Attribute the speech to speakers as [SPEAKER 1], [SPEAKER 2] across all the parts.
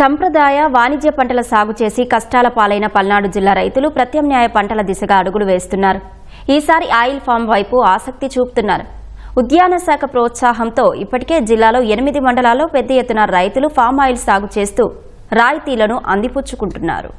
[SPEAKER 1] సంప్రదాయ వాణిజ్య పంటల సాగు చేసి కష్టాల పాలైన పల్నాడు జిల్లా రైతులు ప్రత్యామ్నాయ పంటల దిశగా అడుగులు వేస్తున్నారు. ఈసారి ఆయిల్ ఫామ్ వైపు ఆసక్తి చూపుతున్నారు. ఉద్యాన శాఖ ప్రోత్సాహంతో ఇప్పటికే జిల్లాలో ఎనిమిది మండలాల్లో పెద్ద ఎత్తున రైతులు ఫామ్ ఆయిల్ సాగు చేస్తూ రాయితీలను అందిపుచ్చుకుంటున్నారు.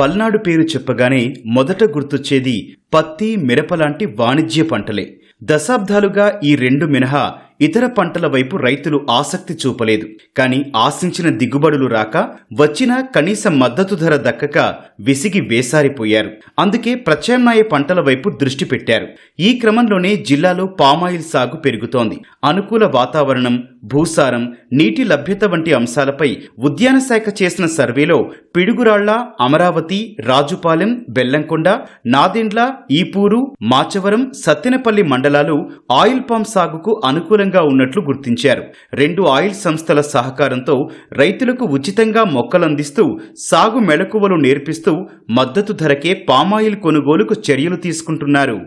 [SPEAKER 2] పల్నాడు పేరు చెప్పగానే మొదట గుర్తొచ్చేది పత్తి మిరప లాంటి వాణిజ్య పంటలే. దశాబ్దాలుగా ఈ రెండు మినహా ఇతర పంటల వైపు రైతులు ఆసక్తి చూపలేదు. కానీ ఆశించిన దిగుబడులు రాక వచ్చిన కనీస మద్దతు ధర దక్కక విసిగి వేసారిపోయారు. అందుకే ప్రత్యామ్నాయ పంటల వైపు దృష్టి పెట్టారు. ఈ క్రమంలోనే జిల్లాలో పామాయిల్ సాగు పెరుగుతోంది. అనుకూల వాతావరణం భూసారం నీటి లభ్యత వంటి అంశాలపై ఉద్యాన శాఖ చేసిన సర్వేలో పిడుగురాళ్ళ అమరావతి రాజుపాలెం బెల్లంకొండ నాదెండ్ల ఈపూరు మాచవరం సత్తెనపల్లి మండలాలు ఆయిల్ పామ్ సాగుకు అనుకూలంగా ఉన్నట్లు గుర్తించారు. రెండు ఆయిల్ సంస్థల సహకారంతో రైతులకు ఉచితంగా మొక్కలందిస్తూ సాగు మెళకువలు నేర్పిస్తూ మద్దతు ధరకే పామాయిల్ కొనుగోలుకు చర్యలు తీసుకుంటున్నారు.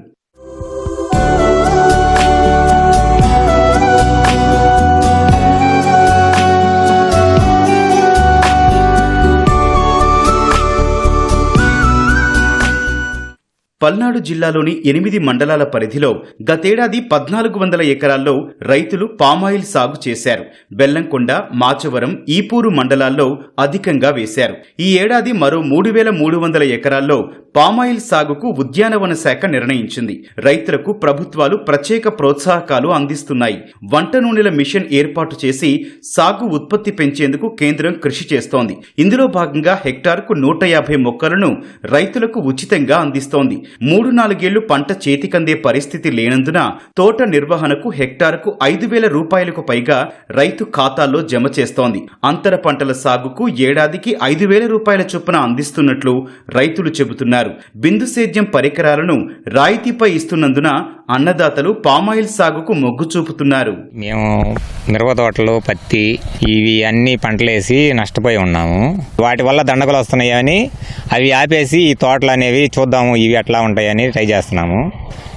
[SPEAKER 2] పల్నాడు జిల్లాలోని ఎనిమిది మండలాల పరిధిలో గతేడాది పద్నాలుగు వందల ఎకరాల్లో రైతులు పామాయిల్ సాగు చేశారు. బెల్లంకొండ మాచవరం ఈపూరు మండలాల్లో అధికంగా వేశారు. ఈ ఏడాది మరో మూడు వేల మూడు వందల ఎకరాల్లో పామాయిల్ సాగుకు ఉద్యానవన శాఖ నిర్ణయించింది. రైతులకు ప్రభుత్వాలు ప్రత్యేక ప్రోత్సాహకాలు అందిస్తున్నాయి. వంట నూనెల మిషన్ ఏర్పాటు చేసి సాగు ఉత్పత్తి పెంచేందుకు కేంద్రం కృషి చేస్తోంది. ఇందులో భాగంగా హెక్టార్కు నూట యాభై మొక్కలను రైతులకు ఉచితంగా అందిస్తోంది. మూడు నాలుగేళ్ళు పంట చేతికందే పరిస్థితి లేనందున తోట నిర్వహణకు హెక్టార్కు ఐదు వేల రూపాయలకు పైగా రైతు ఖాతాల్లో జమ చేస్తోంది. అంతర పంటల సాగుకు ఏడాదికి ఐదు వేల రూపాయల చొప్పున అందిస్తున్నట్లు రైతులు చెబుతున్నారు. బిందు సేద్యం పరికరాలను రాయితీపై ఇస్తున్నందున అన్నదాతలు పామాయిల్ సాగుకు మొగ్గు చూపుతున్నారు.
[SPEAKER 3] మేము మిరప తోటలు పత్తి ఇవి అన్ని పంటలేసి నష్టపోయి ఉన్నాము. వాటి వల్ల దండగలు వస్తున్నాయని అవి ఆపేసి ఈ తోటలు అనేవి చూద్దాము ఇవి ఎట్లా ఉంటాయని ట్రై చేస్తున్నాము.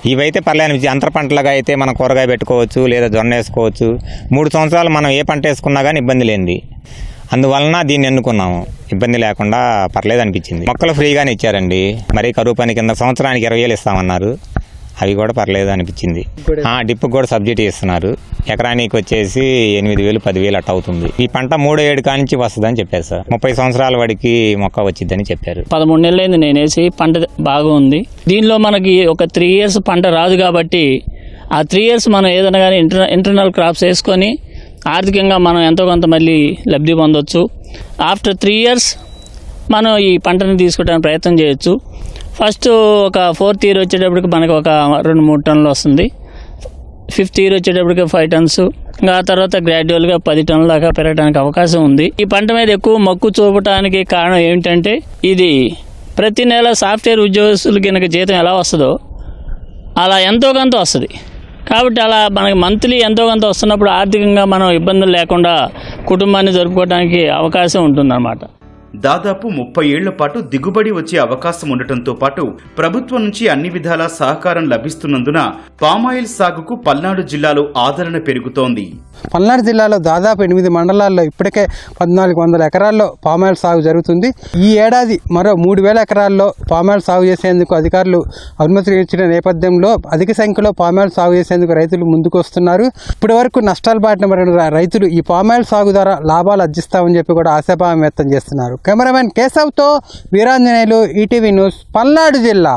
[SPEAKER 3] ఇవైతే పర్లేదు అంతర పంటలుగా అయితే మనం కూరగాయ పెట్టుకోవచ్చు లేదా జొన్న వేసుకోవచ్చు. మూడు సంవత్సరాలు మనం ఏ పంట వేసుకున్నా కానీ ఇబ్బంది లేనిది. అందువలన దీన్ని ఎన్నుకున్నాము. ఇబ్బంది లేకుండా పర్లేదు అనిపించింది. మొక్కలు ఫ్రీగానే ఇచ్చారండి. మరీ కరువు పని కింద సంవత్సరానికి ఇరవై వేలు ఇస్తామన్నారు. అవి కూడా పర్లేదు అనిపించింది. ఆ, డిప్పుకు కూడా సబ్సిడీ ఇస్తున్నారు ఎకరానికి వచ్చేసి ఎనిమిది వేలు పదివేలు అట్ట అవుతుంది. ఈ పంట మూడో ఏడు కానించి వస్తుందని చెప్పారు సార్. ముప్పై సంవత్సరాల వాడికి మొక్క వచ్చిద్దని చెప్పారు.
[SPEAKER 4] పదమూడు నెలలైంది నేను వేసి పంట బాగా ఉంది దీనిలో మనకి ఒక త్రీ ఇయర్స్ పంట రాదు కాబట్టి ఆ త్రీ ఇయర్స్ మనం ఏదైనా కానీ ఇంటర్ ఇంటర్నల్ క్రాప్స్ వేసుకొని ఆర్థికంగా మనం ఎంతో కొంత మళ్ళీ లబ్ధి పొందొచ్చు. ఆఫ్టర్ త్రీ ఇయర్స్ మనం ఈ పంటని తీసుకోవడానికి ప్రయత్నం చేయొచ్చు. ఫస్ట్ ఒక ఫోర్త్ ఇయర్ వచ్చేటప్పటికి మనకు ఒక రెండు మూడు టన్నులు వస్తుంది. ఫిఫ్త్ ఇయర్ వచ్చేటప్పటికి ఫైవ్ టన్స్. ఇంకా ఆ తర్వాత గ్రాడ్యువల్గా పది టన్నుల దాకా పెరగడానికి అవకాశం ఉంది. ఈ పంట మీద ఎక్కువ మక్కు చూపడానికి కారణం ఏమిటంటే ఇది ప్రతి నెల సాఫ్ట్వేర్ ఉద్యోగస్తులు కనుక జీతం ఎలా వస్తుందో అలా ఎంతో కొంత వస్తుంది. కాబట్టి అలా మనకి మంత్లీ ఎంతో కొంత వస్తున్నప్పుడు ఆర్థికంగా మనం ఇబ్బందులు లేకుండా కుటుంబాన్ని జరుపుకోవడానికి అవకాశం ఉంటుందన్నమాట.
[SPEAKER 2] దాదాపు ముప్పై ఏళ్ళ పాటు దిగుబడి వచ్చే అవకాశం ఉండటంతో పాటు ప్రభుత్వం నుంచి అన్ని విధాల సహకారం లభిస్తున్నందున పామాయిల్ సాగుకు పల్నాడు జిల్లాలో ఆదరణ పెరుగుతోంది.
[SPEAKER 5] పల్నాడు జిల్లాలో దాదాపు ఎనిమిది మండలాల్లో ఇప్పటికే పద్నాలుగు వందల ఎకరాల్లో పామాయిల్ సాగు జరుగుతుంది. ఈ ఏడాది మరో మూడు వేల ఎకరాల్లో పామాయిల్ సాగు చేసేందుకు అధికారులు అనుమతి ఇచ్చిన నేపథ్యంలో అధిక సంఖ్యలో పామాయిల్ సాగు చేసేందుకు రైతులు ముందుకు వస్తున్నారు. ఇప్పటి వరకు నష్టాలు బాటిన రైతులు ఈ పామాయిల్ సాగు ద్వారా లాభాలు అర్జిస్తామని చెప్పి కూడా ఆశాభావం వ్యక్తం చేస్తున్నారు. కెమెరామెన్ కేశవ్తో వీరాంజనేయులు ఈటీవీ న్యూస్ పల్నాడు జిల్లా.